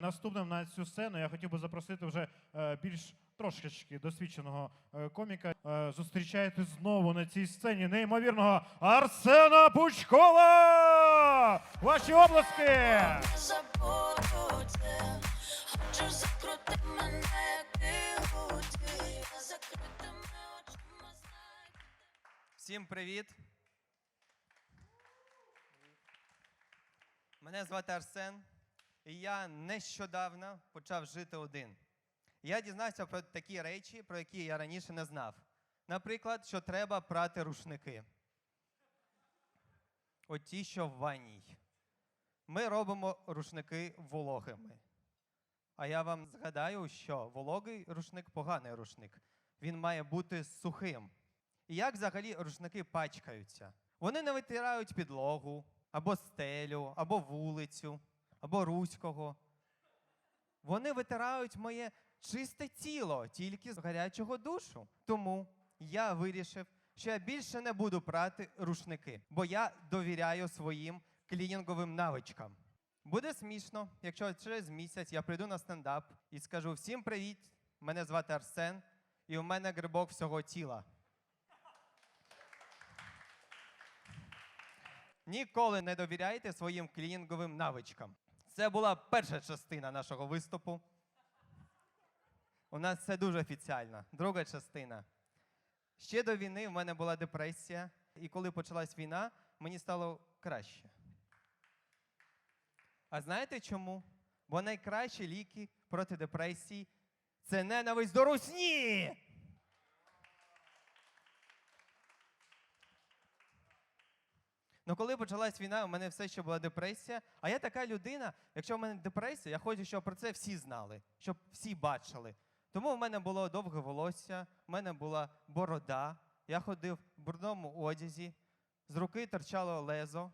Наступним на цю сцену я хотів би запросити вже е, більш трошечки досвідченого е, коміка. Е, зустрічайте знову на цій сцені неймовірного Арсена Пучкова! Ваші обласки! Всім привіт. Мене звати Арсен, і я нещодавно почав жити один. Я дізнався про такі речі, про які я раніше не знав. Наприклад, що треба прати рушники. От ті, що в ванній. Ми робимо рушники вологими. А я вам згадаю, що вологий рушник поганий рушник. Він має бути сухим. І як взагалі рушники пачкаються? Вони не витирають підлогу, або стелю, або вулицю, або руського. Вони витирають моє чисте тіло тільки з гарячого душу. Тому я вирішив, що я більше не буду прати рушники, бо я довіряю своїм клінінговим навичкам. Буде смішно, якщо через місяць я прийду на стендап і скажу всім привіт, мене звати Арсен, і у мене грибок всього тіла. Ніколи не довіряйте своїм клінінговим навичкам. Це була перша частина нашого виступу. У нас це дуже офіціально. Друга частина. Ще до війни в мене була депресія, і коли почалась війна, мені стало краще. А знаєте чому? Бо найкращі ліки проти депресії це ненависть до русні. Ну, коли почалась війна, у мене все ще була депресія. А я така людина, якщо в мене депресія, я хочу, щоб про це всі знали, щоб всі бачили. Тому в мене було довге волосся, в мене була борода, я ходив в брудному одязі, з руки торчало лезо.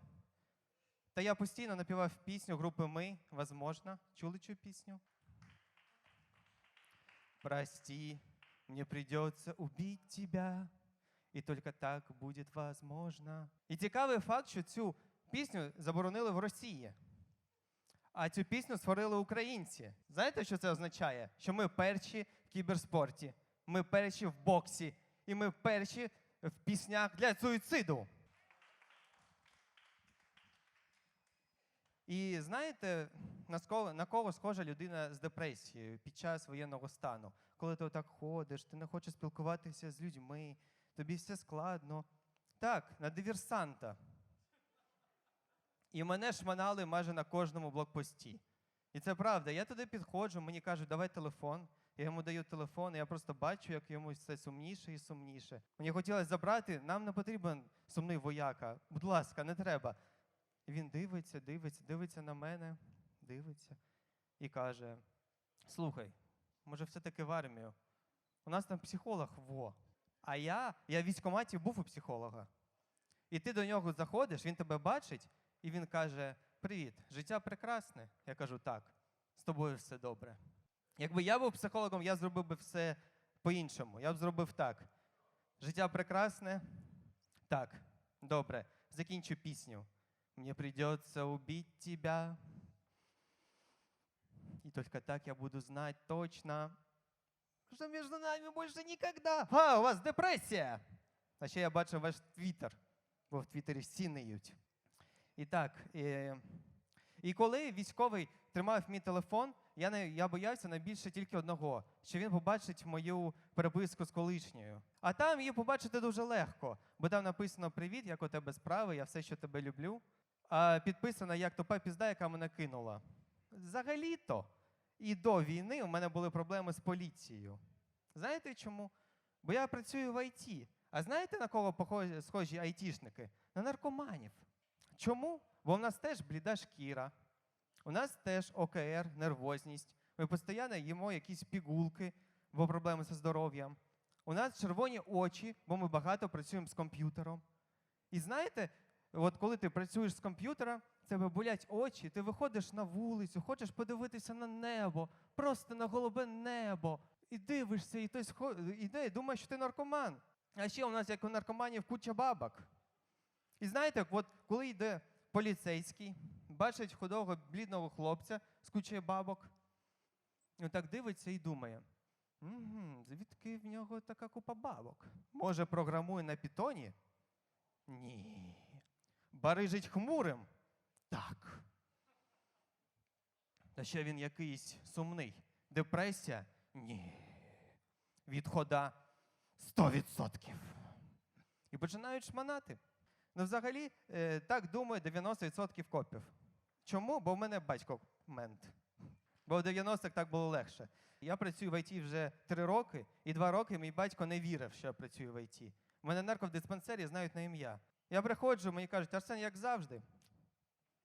Та я постійно напівав пісню групи Ми, возможно. Чули цю пісню? Прости, мне придется убить тебя, і тільки так буде возможно. І цікавий факт, що цю пісню заборонили в Росії. А цю пісню створили українці. Знаєте, що це означає? Що ми перші в кіберспорті, ми перші в боксі, і ми перші в піснях для суїциду. І знаєте, на кого, на кого схожа людина з депресією під час воєнного стану? Коли ти отак ходиш, ти не хочеш спілкуватися з людьми, тобі все складно. Так, на диверсанта. І мене шманали майже на кожному блокпості. І це правда. Я туди підходжу, мені кажуть, давай телефон. Я йому даю телефон, і я просто бачу, як йому все сумніше і сумніше. Мені хотілося забрати, нам не потрібен сумний вояка. Будь ласка, не треба. І він дивиться, дивиться, дивиться на мене, дивиться і каже: Слухай, може, все-таки в армію? У нас там психолог во. А я, я в військкоматі був у психолога. І ти до нього заходиш, він тебе бачить, і він каже: Привіт, життя прекрасне. Я кажу, так, з тобою все добре. Якби я був психологом, я зробив би все по-іншому. Я б зробив так: життя прекрасне. Так, добре, закінчу пісню. Мне придется убить тебя. И только так я буду знать точно, что между нами больше никогда. А, у вас депресія. А ще я бачив ваш твіттер, бо в Твіттері всі ниють. І так, і, і коли військовий тримав мій телефон, я, не, я боявся найбільше тільки одного, що він побачить мою переписку з колишньою. А там її побачити дуже легко, бо там написано Привіт, як у тебе справи, я все, що тебе люблю. А підписано як тупа пізда, яка мене кинула. Взагалі-то і до війни у мене були проблеми з поліцією. Знаєте чому? Бо я працюю в ІТ. А знаєте, на кого схожі айтішники? На наркоманів. Чому? Бо в нас теж бліда шкіра, у нас теж ОКР, нервозність. Ми постійно їмо якісь пігулки, бо проблеми зі здоров'ям. У нас червоні очі, бо ми багато працюємо з комп'ютером. І знаєте, от коли ти працюєш з комп'ютера, тебе болять очі, ти виходиш на вулицю, хочеш подивитися на небо, просто на голубе небо, і дивишся, і хтось іде і думає, що ти наркоман. А ще у нас, як у наркоманів, куча бабок. І знаєте, от коли йде поліцейський, бачить худого блідного хлопця з кучею бабок, Він так дивиться і думає: угу, звідки в нього така купа бабок? Може, програмує на питоні? Ні. Барижить хмурим? Так. Та ще він якийсь сумний. Депресія? Ні. Відхода 100%. І починають шманати. Ну, взагалі, е, так думає 90% копів. Чому? Бо в мене батько мент. Бо в 90-х так було легше. Я працюю в ІТ вже три роки, і два роки мій батько не вірив, що я працюю в ІТ. Мене нарковдиспансері знають на ім'я. Я приходжу, мені кажуть, Арсен, як завжди.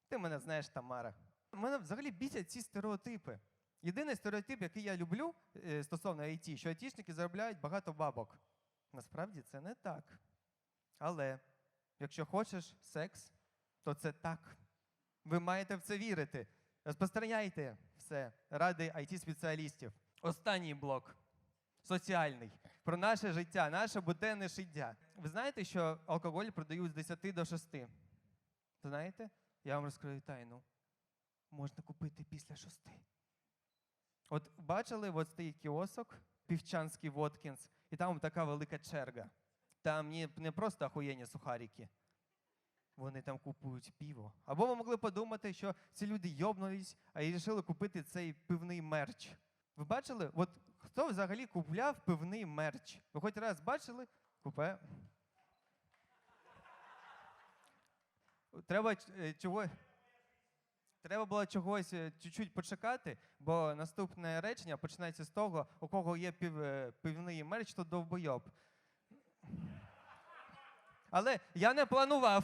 Ти мене знаєш, Тамара. Мене взагалі бісять ці стереотипи. Єдиний стереотип, який я люблю е, стосовно IT, що айтішники заробляють багато бабок. Насправді це не так. Але якщо хочеш секс, то це так. Ви маєте в це вірити. Розпространяйте все ради it спеціалістів Останній блок соціальний. Про наше життя, наше буденне життя. Ви знаєте, що алкоголь продають з 10 до 6? Знаєте? Я вам розкрию тайну. Можна купити після 6. От бачили от стоїть кіосок, півчанський Воткінс, і там така велика черга. Там не, просто ахуєнні сухарики. Вони там купують піво. Або ви могли подумати, що ці люди йобнулись, а і вирішили купити цей пивний мерч. Ви бачили? От хто взагалі купляв пивний мерч? Ви хоч раз бачили? Купе. Треба е, чого. Треба було чогось е, чуть-чуть почекати, бо наступне речення починається з того, у кого є пів, е, пивний мерч, то довбойоб. Але я не планував.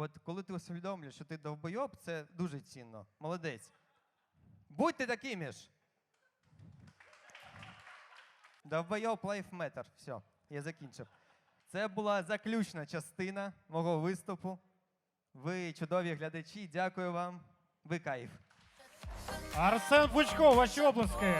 От коли ти усвідомлюєш, що ти довбойоб, це дуже цінно. Молодець. Будьте такими ж. Довбойоб Life Matter. Все, я закінчив. Це була заключна частина мого виступу. Ви чудові глядачі, дякую вам. Ви кайф. Арсен Пучков, ваші обласки.